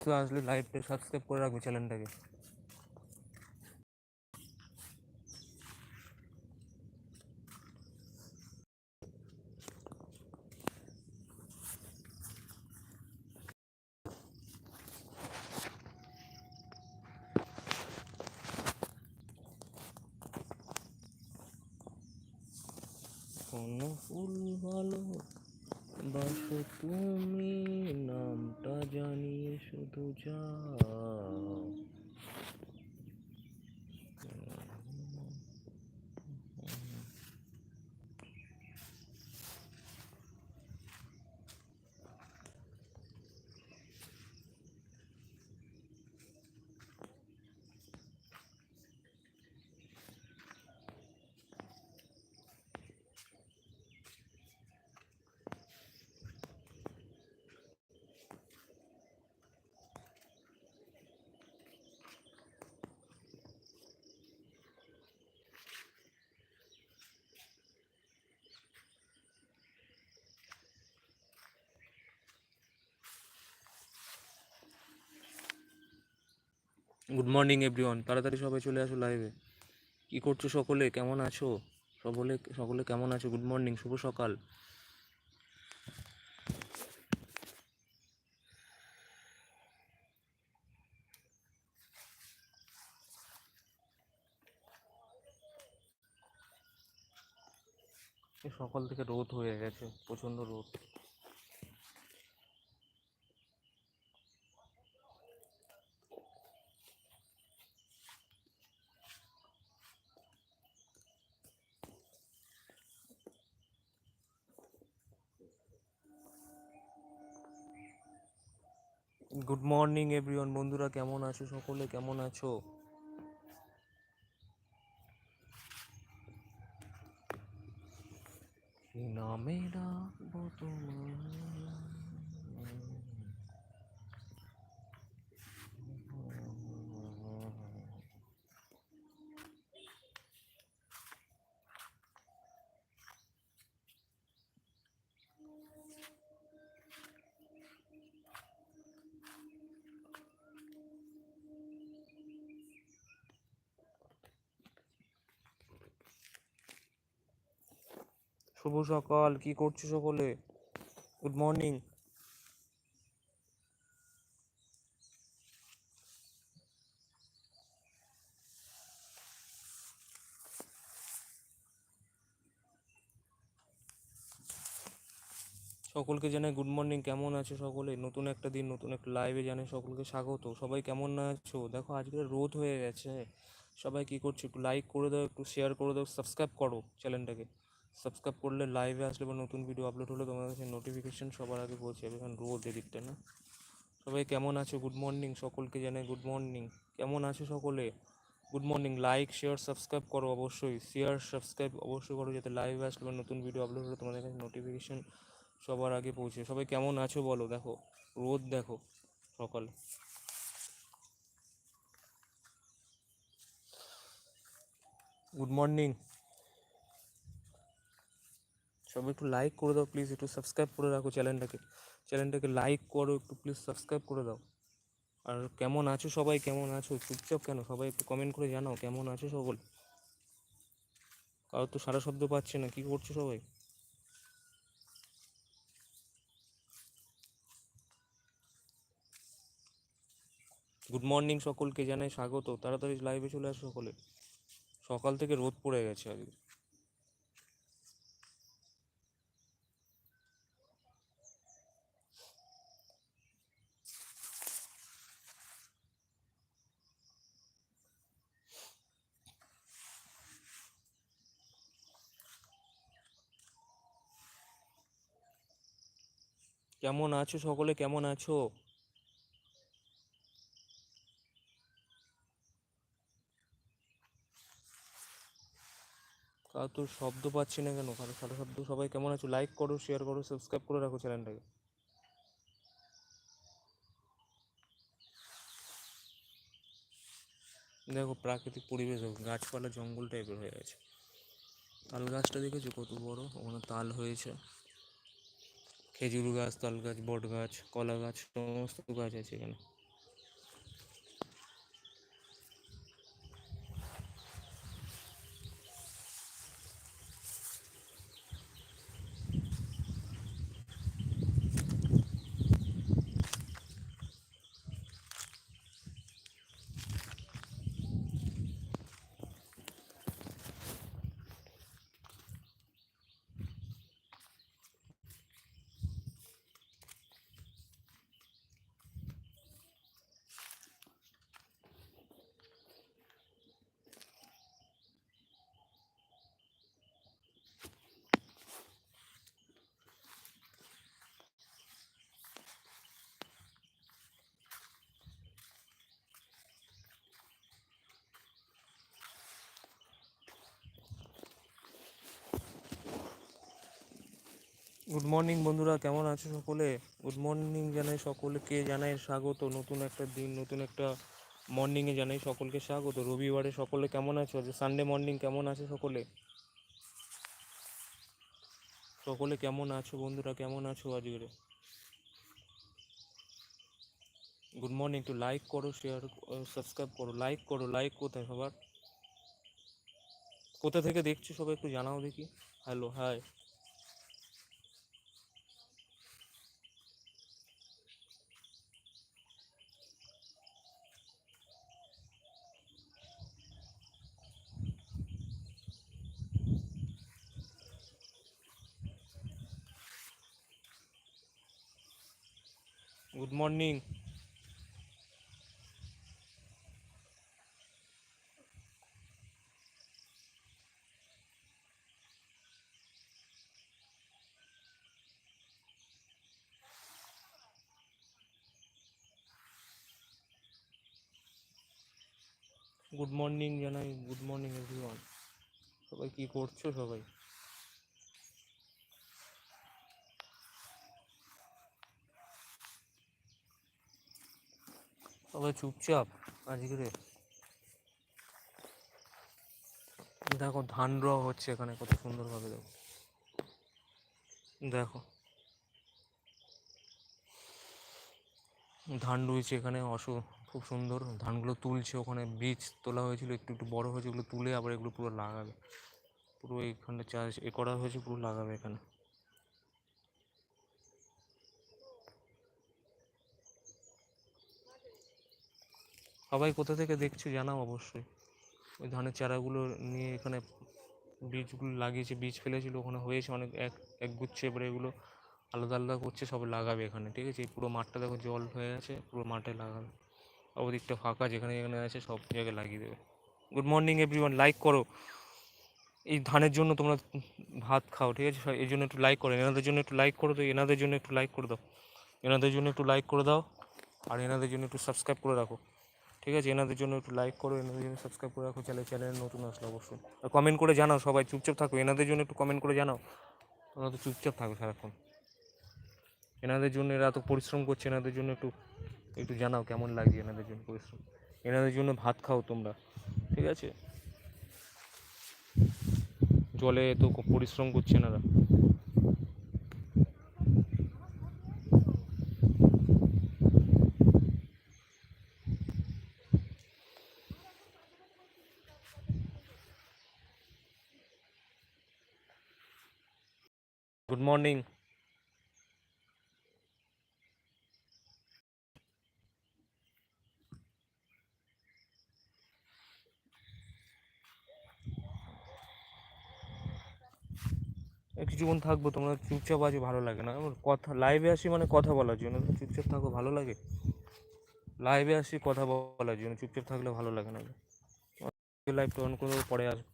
তো আসলে লাইভটা সাবস্ক্রাইব করে রাখবে চ্যানেলটাকে কোন ফুল ভালো বাসো তুমি নামটা জানিয়ে শুধু যাও। গুড মর্নিং এভরিওয়ান তাড়াতাড়ি সবাই চলে আসো লাইভে কি করছ সকলে? কেমন আছো? সকলে সকলে কেমন আছো? গুড মর্নিং শুভ সকাল। সকাল থেকে রোদ হয়ে গেছে প্রচণ্ড রোদ। গুড মর্নিং এভরিওয়ান বন্ধুরা কেমন আছো? সকলে কেমন আছো? শুভ সকাল। কি করছ সকলে? গুড মর্নিং সকলকে জানাই গুড মর্নিং কেমন আছো সকলে? নতুন একটা দিন, নতুন একটা লাইভে জানাই সকলকে স্বাগত। সবাই কেমন আছো? দেখো, আজকে রোদ হয়ে গেছে। সবাই কি করছ একটু লাইক করে দাও, একটু শেয়ার করে দাও সাবস্ক্রাইব করো চ্যানেলটাকে সাবস্ক্রাইব করলে লাইভে আসলে বা নতুন ভিডিও আপলোড হলে তোমার কাছে নোটিফিকেশন সবার আগে পৌঁছে যাবে। কারণ রোদ এদিকটা না। সবাই কেমন আছো? গুড মর্নিং সকলকে জানাই। গুড মর্নিং কেমন আছো সকলে? Good morning like share subscribe করো অবশ্যই। শেয়ার সাবস্ক্রাইব অবশ্যই করো যাতে লাইভে আসলে বা নতুন ভিডিও আপলোড হলে তোমাদের কাছে নোটিফিকেশন সবার আগে পৌঁছে। সবাই কেমন আছো বলো? দেখো, রোদ দেখো সকালে। গুড মর্নিং সবাই একটু লাইক করে দাও প্লিজ একটু সাবস্ক্রাইব করে রাখো চ্যানেলটাকে চ্যানেলটাকে লাইক করো, একটু প্লিজ সাবস্ক্রাইব করে দাও। আর কেমন আছো সবাই? কেমন আছো? চুপচাপ কেন? সবাই একটু কমেন্ট করে জানাও, কেমন আছো সকল? কারোর তো সারা শব্দ পাচ্ছে না, কি করছ সবাই? গুড মর্নিং সকলকে জানাই স্বাগত। তাড়াতাড়ি লাইভে চলে আসো সকলে। সকাল থেকে রোদ পড়ে গেছে আজকে। কেমন আছো সকলে? কেমন আছো? কারও তো শব্দ পাচ্ছি না কেন? কারও সারা শব্দ। সবাই কেমন আছো? লাইক করো শেয়ার করো সাবস্ক্রাইব করে রাখো চ্যানেলটাকে দেখো, প্রাকৃতিক পরিবেশ গাছপালা জঙ্গল টাইপের হয়ে গেছে। তাল গাছটা দেখেছ? কত বড়? ওখানে তাল হয়েছে। খেজুর গাছ তাল গাছ বট গাছ কলা গাছ সমস্ত গাছ আছে এখানে। গুড মর্নিং বন্ধুরা, কেমন আছো সকলে? গুড মর্নিং জানাই সকলকে, জানাই স্বাগত। নতুন একটা দিন, নতুন একটা মর্নিংয়ে জানাই সকলকে স্বাগত। রবিবারে সকলে কেমন আছো? সানডে মর্নিং কেমন আছে সকলে? সকলে কেমন আছো বন্ধুরা, কেমন আছো আজকে গুড মর্নিং একটু লাইক করো শেয়ার সাবস্ক্রাইব করো। লাইক করো লাইক কোথায় সবার? কোথা থেকে দেখছ সবাই একটু জানাও দেখি। Hello hi good morning good morning জানাই। গুড মর্নিং এভরিওয়ান সবাই কি করছ সবাই? সবাই চুপচাপ, আজকে। দেখো, ধান রোয়া হচ্ছে এখানে, কত সুন্দরভাবে দেখো। দেখো। ধান রয়েছে এখানে অসু খুব সুন্দর। ধানগুলো তুলছে ওখানে, বীজ তোলা হয়েছিল, একটু একটু বড় হয়েছে, ওগুলো তুলে আবার এগুলো পুরো লাগাবে। পুরো এইখানটা চাষ এ করা হয়েছে, পুরো লাগাবে এখানে। সবাই কোথা থেকে দেখছ জানাও অবশ্যই। ওই ধানের চারাগুলো নিয়ে এখানে বীজগুলো লাগিয়েছে, বীজ ফেলেছিল, ওখানে হয়েছে অনেক এক এক গুচ্ছে, এবারে এগুলো আলাদা আলাদা করছে, সব লাগাবে এখানে, ঠিক আছে? এই পুরো মাঠটা দেখো জল হয়ে আছে, পুরো মাঠে লাগাবে। ওদিকটা ফাঁকা, যেখানে যেখানে আছে সব জায়গায় লাগিয়ে দেবে। গুড মর্নিং এভরিওয়ান লাইক করো। এই ধানের জন্য তোমরা ভাত খাও, ঠিক আছে? এই জন্য একটু লাইক করো, এনাদের জন্য একটু লাইক করো তো, এনাদের জন্য একটু লাইক করে দাও। এনাদের জন্য একটু লাইক করে দাও, আর এনাদের জন্য একটু সাবস্ক্রাইব করে রাখো। ঠিক আছে? এনাদের জন্য একটু লাইক করো, এনাদের জন্য সাবস্ক্রাইব করে রাখো, চ্যানেল চ্যানেল নতুন আসলে অবশ্যই। আর কমেন্ট করে জানাও সবাই, চুপচাপ থাকো, এনাদের জন্য একটু কমেন্ট করে জানাও। তোমরা তো চুপচাপ থাকো সারাক্ষণ। এনাদের জন্য এরা এত পরিশ্রম করছে, এনাদের জন্য একটু একটু জানাও কেমন লাগছে এনাদের জন্য পরিশ্রম। এনাদের জন্য ভাত খাও তোমরা, ঠিক আছে? জলে তো পরিশ্রম করছে এনারা গুড মর্নিং কিছুক্ষণ থাকব, তোমরা চুপচাপ আছো, ভালো লাগে না। আমার কথা লাইভে আসি মানে কথা বলার জন্য চুপচাপ থাকো, ভালো লাগে? লাইভে আসি কথা বলার জন্য, চুপচাপ থাকলে ভালো লাগে না। লাইভটা অন করে পরে আসব।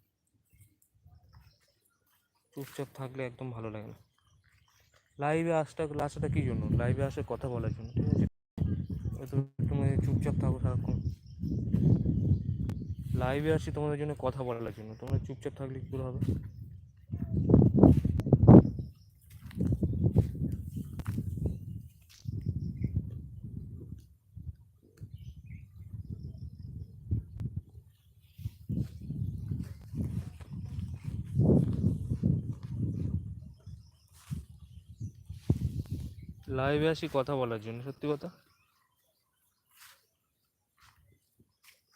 চুপচাপ থাকলে একদম ভালো লাগে না। লাইভে আসটা আসাটা কী জন্য? লাইভে আসে কথা বলার জন্য, ঠিক আছে? তুমি চুপচাপ থাকো সারাক্ষণ। লাইভে আসি তোমাদের জন্য কথা বলার জন্য, তোমরা চুপচাপ থাকলে কী করে হবে? লাইভে আসি কথা বলার জন্য, সত্যি কথা?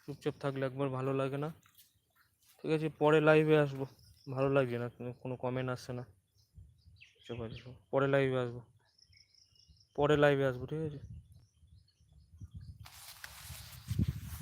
চুপচাপ থাকলে একবার ভালো লাগে না। ঠিক আছে, পরে লাইভে আসব। ভালো লাগছে না, কোনো কমেন্ট আসছে না। পরে লাইভে আসব। পরে লাইভে আসব, ঠিক আছে?